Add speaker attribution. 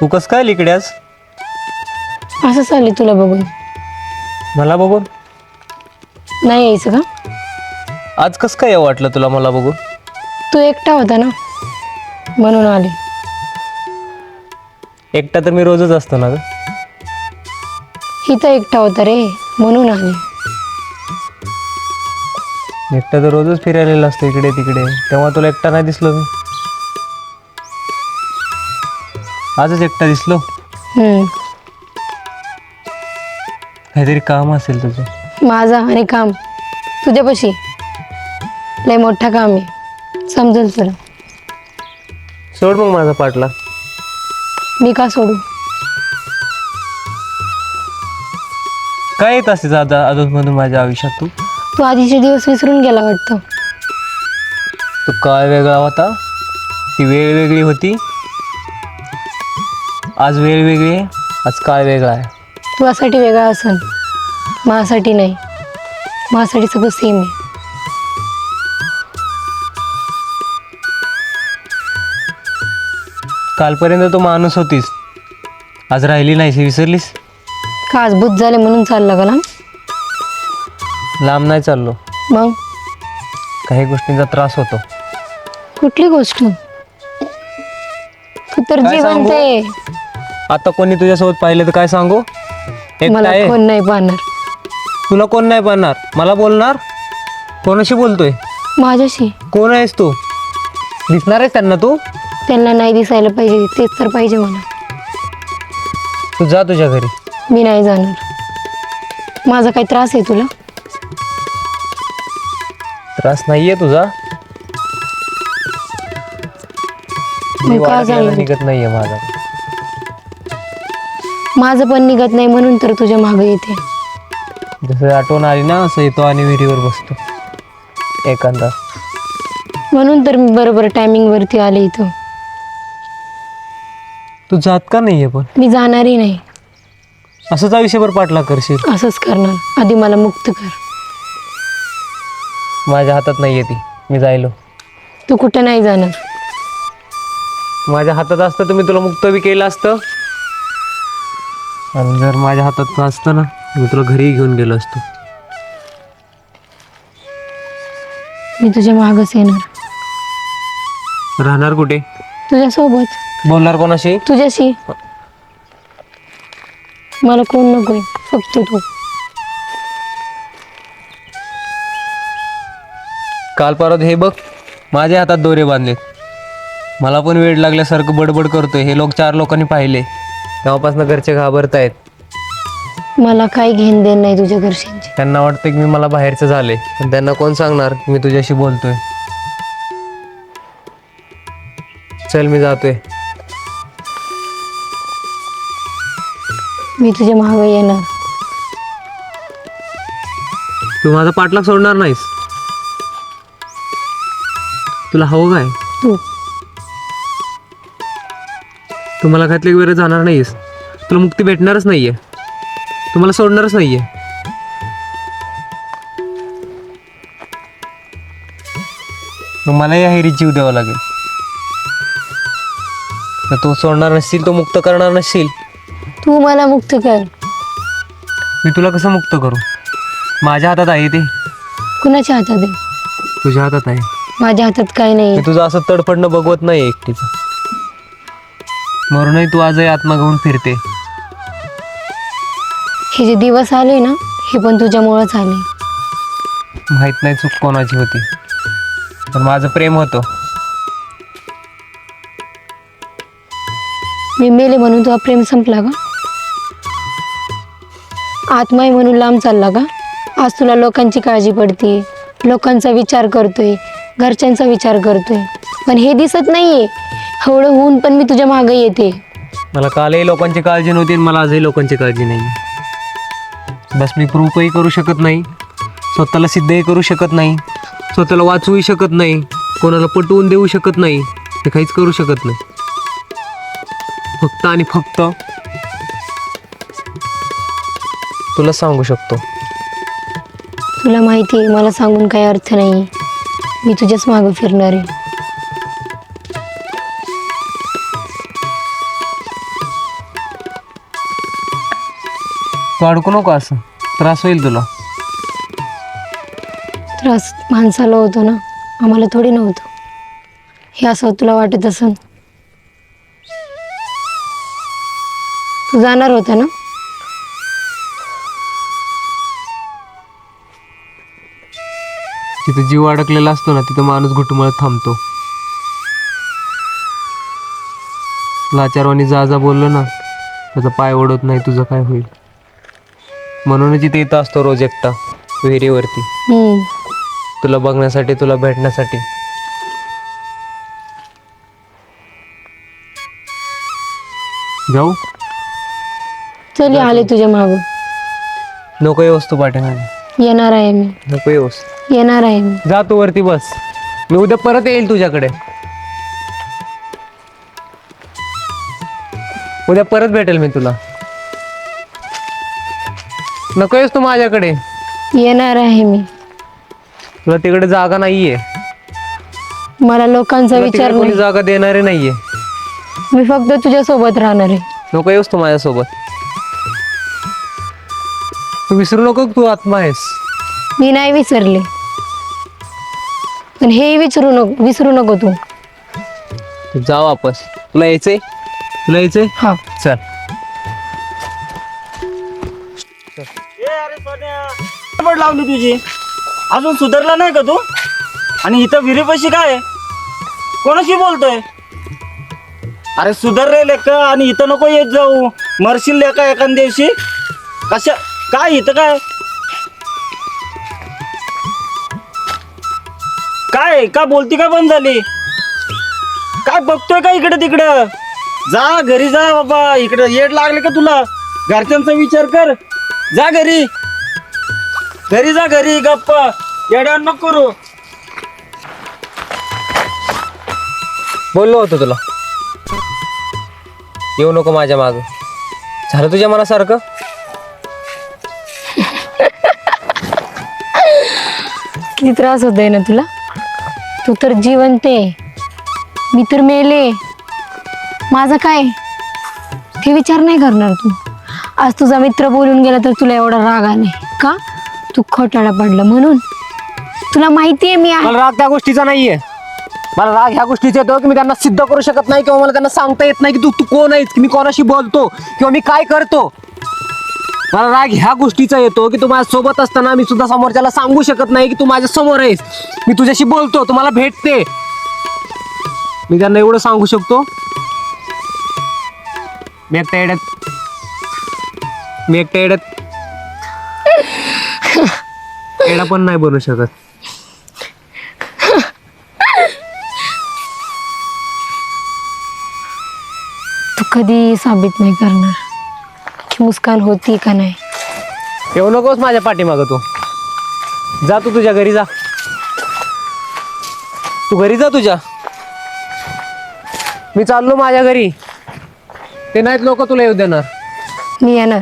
Speaker 1: तू कस काय आली इकडे आज
Speaker 2: असं चालली तुला बघून.
Speaker 1: मला बघून?
Speaker 2: नाही यायचं का?
Speaker 1: आज कस काय वाटलं तुला मला बघून?
Speaker 2: तू एकटा होता ना? म्हणून आले.
Speaker 1: एकटा तर मी रोजच असतो ना ग.
Speaker 2: इथं एकटा होता रे म्हणून आले.
Speaker 1: एकटा तर रोजच फिरायला असतो इकडे तिकडे. तेव्हा तुला एकटा नाही दिसलो मी. आजच एकटा दिसलो.
Speaker 2: हम्म.
Speaker 1: काहीतरी काम असेल तुझं.
Speaker 2: माझा आणि काम. तुझ्यापाशी. लय मोठा काम आहे. समजेल तुला?
Speaker 1: सोड मग माझा पाटला
Speaker 2: मी का सोडू?
Speaker 1: काय येत असते दादा अजूनमधून माझ्या आयुष्यात तू?
Speaker 2: तू आधीचे दिवस विसरून गेला वाटतं.
Speaker 1: तू काय वेगळा होता. ती वेळ वेगळी होती. आज वेळ वेगळी आज काय वेगळा आहे?
Speaker 2: तुझ्यासाठी वेगळा असन. माझ्यासाठी नाही. माझ्यासाठी सगळं सेम आहे.
Speaker 1: कालपर्यंत तू माणूस होतीस. आज राहिली नाहीस विसरलीस?
Speaker 2: का आज बुद्ध झाले म्हणून चालला का ना
Speaker 1: लांब नाही चाललो.
Speaker 2: मग?
Speaker 1: काही गोष्टींचा त्रास होतो.
Speaker 2: कुठली गोष्ट? तू तर
Speaker 1: काय
Speaker 2: जिवंत
Speaker 1: सांगू?
Speaker 2: आहे.
Speaker 1: आता कोणी तुझ्यासोबत पाहिलं तर काय सांगू? एकटा
Speaker 2: मला
Speaker 1: आहे.
Speaker 2: कोण नाही पाहणार.
Speaker 1: तुला कोण नाही पाहणार? मला बोलणार? कोणाशी बोलतोय?
Speaker 2: माझ्याशी.
Speaker 1: कोण आहेस तू? दिसणार आहेस त्यांना तू?
Speaker 2: त्यांना नाही दिसायला पाहिजे तेच तर पाहिजे मला.
Speaker 1: तू जा तुझ्या घरी.
Speaker 2: मी नाही जाणार. माझा काही त्रास आहे तुला?
Speaker 1: त्रास नाहीये तुझा. मी
Speaker 2: का जाणार?
Speaker 1: निघत नाहीये माझा.
Speaker 2: माझं पण निघत नाही म्हणून तर तुझ्या मागे येते.
Speaker 1: जसं आठवण आली ना असं येतो आणि विहिरीवर बसतो. एखादा.
Speaker 2: म्हणून तर मी बरोबर टायमिंगवरती आले इथं.
Speaker 1: तू जात का नाहीये पण?
Speaker 2: मी जाणारही नाही.
Speaker 1: असंच आयुष्यभर पाठला करशील?
Speaker 2: असंच करणार. आधी मला मुक्त कर.
Speaker 1: माझ्या हातात नाहीये ती. मी जायलो.
Speaker 2: तू कुठं नाही जाणार?
Speaker 1: माझ्या हातात असतं तर मी तुला मुक्त बी केलं असतं. आणि जर माझ्या हातात असतं ना मी तुला घरी घेऊन गेलो असतो.
Speaker 2: मी तुझ्या मागच येणार.
Speaker 1: राहणार कुठे?
Speaker 2: तुझ्यासोबत.
Speaker 1: बोलणार कोणाशी?
Speaker 2: तुझ्याशी. मला कोण नकोय फक्त तू.
Speaker 1: काल परत हे बघ माझ्या हातात दोरे बांधलेत. मला पण वेळ लागल्यासारखं बडबड करतोय. हे लोक चार लोकांनी पाहिले. तेव्हापासून घरचे घाबरतायत.
Speaker 2: मला काही घेण देण नाही तुझ्या घरच्यांची.
Speaker 1: त्यांना वाटतं की मी मला बाहेरचं झाले. पण त्यांना कोण सांगणार? की मी तुझ्याशी बोलतोय. चल मी जातोय.
Speaker 2: मी तुझ्या मागं येणार.
Speaker 1: तू माझा पाठलाग सोडणार नाहीस. तुला हवं काय?
Speaker 2: तू.
Speaker 1: तू मला घातली वेळ जाणार नाहीस. तुला मुक्ती भेटणारच नाहीये. तू मला सोडणारच नाहीये. मग मला या हेरीत जीव द्यावा लागेल. तर तू सोडणार नसशील तो मुक्त करणार नसशील.
Speaker 2: तू मला मुक्त कर.
Speaker 1: मी तुला कसं मुक्त करू? माझ्या हातात आहे ते.
Speaker 2: कुणाच्या हातात आहे?
Speaker 1: तुझ्या हातात आहे.
Speaker 2: माझ्या हातात काही नाही.
Speaker 1: मी तुझं असं तडफडणं बघवत नाही एकटीचं. म्हणूनही तू आजही आत्मा घेऊन फिरते.
Speaker 2: हे जे दिवस आले ना हे पण तुझ्यामुळंच आले.
Speaker 1: माहीत नाही चूक कोणाची होती. पण माझं प्रेम होतं.
Speaker 2: मी मेले म्हणून तुझा प्रेम संपला का? आत्मा आहे म्हणून लांब चालला का? आज तुला लोकांची काळजी पडते लोकांचा विचार करतोय घरच्यांचा विचार करतोय. पण हे दिसत नाहीये. हवळं होऊन पण मी तुझ्या मागे येते.
Speaker 1: मला कालही लोकांची काळजी नव्हती आणि मला आजही लोकांची काळजी नाही बस मी प्रूफही करू शकत नाही. स्वतःला सिद्धही करू शकत नाही. स्वतःला वाचवूही शकत नाही. कोणाला पटवून देऊ शकत नाही. ते काहीच करू शकत नाही. फक्त आणि फक्त तुला सांगू शकतो.
Speaker 2: तुला माहिती आहे मला सांगून काही अर्थ नाही मी तुझ्याच मागं फिरणार आहे.
Speaker 1: तू अडकू नको असं. त्रास होईल तुला.
Speaker 2: त्रास माणसाला होतो ना आम्हाला थोडी नव्हतं हे असं तुला वाटत असन? तू जाणार होता ना?
Speaker 1: तिथे जीव अडकलेला असतो ना तिथं माणूस घुटमळत थांबतो. लाचारवाणी जा जा बोललो ना त्याचा पाय ओढत नाही तुझं काय होईल? म्हणूनच इथे इथं असतो रोज एकटा विहिरीवरती.
Speaker 2: हम्म.
Speaker 1: तुला बघण्यासाठी तुला भेटण्यासाठी. जाऊ.
Speaker 2: चल आले तुझ्या मागं.
Speaker 1: नको ये वस्तू पाठीमागे.
Speaker 2: येणार आहे मी.
Speaker 1: नको येऊस.
Speaker 2: येणार आहे मी.
Speaker 1: जा तू वरती बस. मी उद्या परत येईल तुझ्याकडे. उद्या परत भेटेल मी तुला. नको येस तू माझ्याकडे.
Speaker 2: येणार आहे मी.
Speaker 1: तुला तिकडे जागा नाहीये.
Speaker 2: मला लोकांचा
Speaker 1: तुला
Speaker 2: विचार
Speaker 1: तिकडे कोणी
Speaker 2: नाही.
Speaker 1: जागा देणारे नाहीये.
Speaker 2: मी फक्त तुझ्या सोबत राहणार आहे.
Speaker 1: नको येऊस तू माझ्यासोबत. तू विसरू नको तू आत्मा आहेस.
Speaker 2: मी नाही विसरले. पण हे विसरू नको विसरू नको तू.
Speaker 1: तू जा वापस. तुला यायचंय? तुला यायचंय?
Speaker 2: हा.
Speaker 1: चल.
Speaker 3: पड लावली तुझी. अजून सुधारला नाही का तू? आणि इथं विहिरीपाशी काय? कोणाशी बोलतोय? अरे सुधार रे लेका आणि इथं नको येत जाऊ. मरशील लेका एखाद दिवशी. कशा काय इथं काय? काय? का बोलती का बंद झाली? काय बघतोय का इकडे तिकडं? जा घरी जा बाबा इकडे येड लागले का तुला? घरच्यांचा विचार कर. जा घरी. घरी जा घरी गप्प. येड्या नको करू.
Speaker 1: बोललो होतो तुला. येऊ नको माझ्या माग. झालं तुझ्या मनासारखं?
Speaker 2: किती त्रास होतोय ना तुला? तू तर जिवंत आहे. मी तर मेले माझं काय? ते विचार नाही करणार तू. आज तुझा मित्र बोलून गेला तर तुला एवढा राग आलाय का? तू खोटाळा पडला म्हणून. तुला माहिती आहे. मी
Speaker 1: मला राग त्या गोष्टीचा नाहीये. मला राग ह्या गोष्टीचा येतो की मी त्यांना सिद्ध करू शकत नाही किंवा मला त्यांना सांगता येत नाही की तू तू कोण आहेस की मी कोणाशी बोलतो किंवा मी काय करतो. मला राग ह्या गोष्टीचा येतो की तू माझ्या सोबत असताना मी सुद्धा समोरच्याला सांगू शकत नाही की तू माझ्यासमोर आहेस. मी तुझ्याशी बोलतो तुम्हाला भेटते. मी त्यांना एवढं सांगू शकतो. मी एकट्या येड्यात मी एकट्या येड्यात येडा पण नाही बनू शकत.
Speaker 2: तू कधी साबित नाही करणार. की मुस्कान होती का नाही?
Speaker 1: येऊ नकोस माझ्या पाठीमागं तू. जा तू तुझ्या घरी जा. तू घरी जा तुझ्या. मी चाललो माझ्या घरी. ते नाहीत लोक तुला येऊ देणार.
Speaker 2: मी येणार.